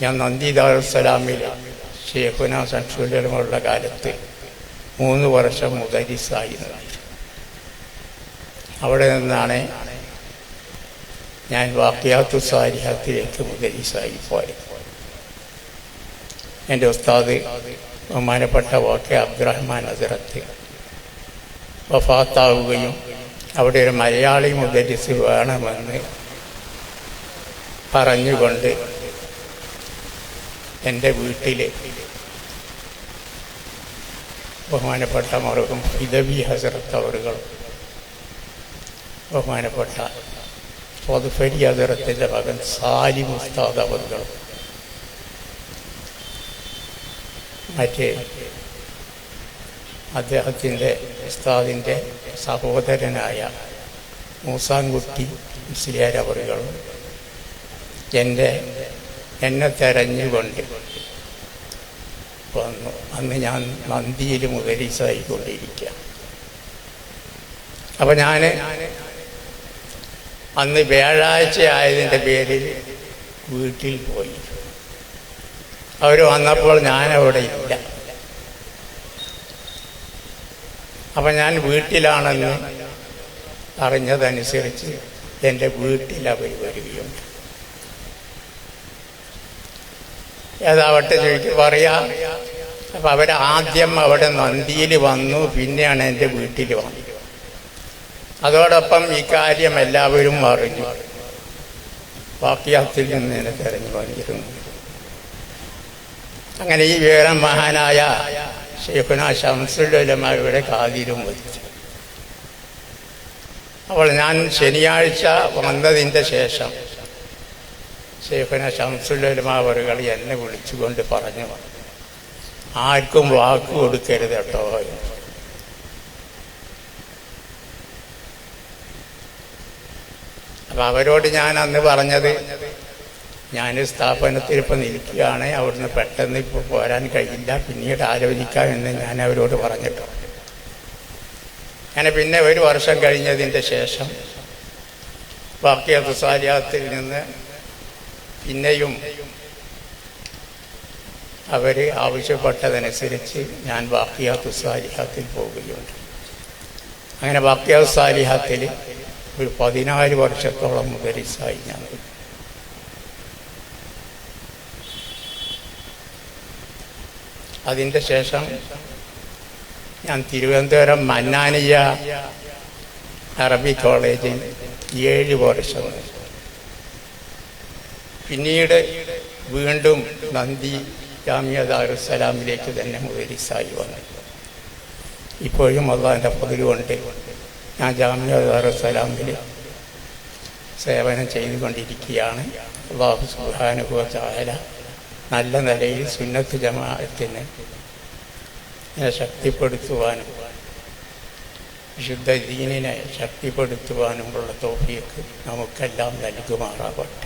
ഞാൻ നന്ദി ദാറുസലാമിൽ ഷേഖുന സംശുലമുള്ള കാലത്ത് മൂന്ന് വർഷം മുദരിസായിരുന്നത് അവിടെ നിന്നാണ് ഞാൻ വാക്യാത്തു സാരിഹത്തിലേക്ക് മുദരിസായി പോയത്. എന്റെ ഉസ്താദ് ബഹുമാനപ്പെട്ട വാക്യ അബ്ദുറഹ്മാൻ ഹസരത്ത് വഫാത്താവുകയും അവിടെ ഒരു മലയാളി മുദരിസ് വേണമെന്ന് പറഞ്ഞുകൊണ്ട് എന്റെ വീട്ടിൽ ബഹുമാനപ്പെട്ട മറുകും ഇദവി ഹസരത്ത് അവറുകളും ബഹുമാനപ്പെട്ട പൊതുഫരി ഹസരത്തിന്റെ മകൻ സാലിം ഉസ്താദ് അവറുകളും മറ്റേ അദ്ദേഹത്തിന്റെ ഉസ്താദിന്റെ സഹോദരനായ മൂസാൻകുട്ടി മുസ്ലിയാരവറുകളും എന്റെ എന്നെ തെരഞ്ഞുകൊണ്ട് വന്നു. അന്ന് ഞാൻ നന്ദിയിൽ മുതരീസായിക്കൊണ്ടിരിക്കുക അപ്പം ഞാൻ അന്ന് വ്യാഴാഴ്ച ആയതിന്റെ പേരിൽ വീട്ടിൽ പോയി. അവർ വന്നപ്പോൾ ഞാൻ അവിടെ ഇല്ല. അപ്പം ഞാൻ വീട്ടിലാണെന്ന് അറിഞ്ഞതനുസരിച്ച് എന്റെ വീട്ടിൽ അവർ വരികയുണ്ട് ഏതാവട്ടെ ചോദിക്കും പറയാ. അപ്പം അവരാദ്യം അവിടെ നന്ദിയിൽ വന്നു പിന്നെയാണ് എന്റെ വീട്ടിൽ വന്നത്. അതോടൊപ്പം ഈ കാര്യം എല്ലാവരും അറിഞ്ഞു. വാക്യാത്തിൽ നിന്ന് എന്നെ തെരഞ്ഞു വന്നിരുന്നു. അങ്ങനെ ഈ വിവരം മഹാനായ ഷെയ്ഖുന ഷംസുലമാരുടെ കാതിലും വഹിച്ചു അപ്പോൾ ഞാൻ ശനിയാഴ്ച വന്നതിന്റെ ശേഷം ഷെയ്ഖുന ഷംസുലമാവറുകൾ എന്നെ വിളിച്ചുകൊണ്ട് പറഞ്ഞു ആർക്കും വാക്ക് കൊടുക്കരുത് കേട്ടോ. അപ്പൊ അവരോട് ഞാൻ അന്ന് പറഞ്ഞത് ഞാൻ സ്ഥാപനത്തിൽ ഇപ്പം നിൽക്കുകയാണ് അവിടുന്ന് പെട്ടെന്ന് ഇപ്പോൾ പോരാൻ കഴിയില്ല പിന്നീട് ആലോചിക്കാം എന്ന് ഞാൻ അവരോട് പറഞ്ഞിട്ടു അങ്ങനെ പിന്നെ ഒരു വർഷം കഴിഞ്ഞതിന്റെ ശേഷം ബാക്കി സാലിയാത്തിൽ നിന്ന് പിന്നെയും അവർ ആവശ്യപ്പെട്ടതനുസരിച്ച് ഞാൻ ബാക്കിയാത്തു സാലിഹാത്തിൽ പോവുകയുണ്ട് അങ്ങനെ ബാക്കിയാത്തു സാലിഹാത്തിൽ ഒരു പതിനാല് വർഷത്തോളം മുതലിസായി ഞാൻ. അതിന്റെ ശേഷം ഞാൻ തിരുവനന്തപുരം മന്നാനിയ അറബി കോളേജിൽ ഏഴ് വർഷം പിന്നീട് വീണ്ടും നന്ദി ജാമ്യദാറുസലാമിലേക്ക് തന്നെ മുതലിസായി വന്നു. ഇപ്പോഴും അള്ളാഹിന്റെ പതിലുകൊണ്ട് ഞാൻ ജാമ്യ ദാറുസലാമിൽ സേവനം ചെയ്തുകൊണ്ടിരിക്കുകയാണ്. അള്ളാഹു സുഹാനുഭവ ചായ നല്ല നിലയിൽ സുന്നത്ത് ജമാഅത്തിനെ ശക്തിപ്പെടുത്തുവാനും വിശുദ്ധ ദീനിനെ ശക്തിപ്പെടുത്തുവാനുമുള്ള തോഫിയൊക്കെ നമുക്കെല്ലാം നൽകുമാറാവട്ടെ.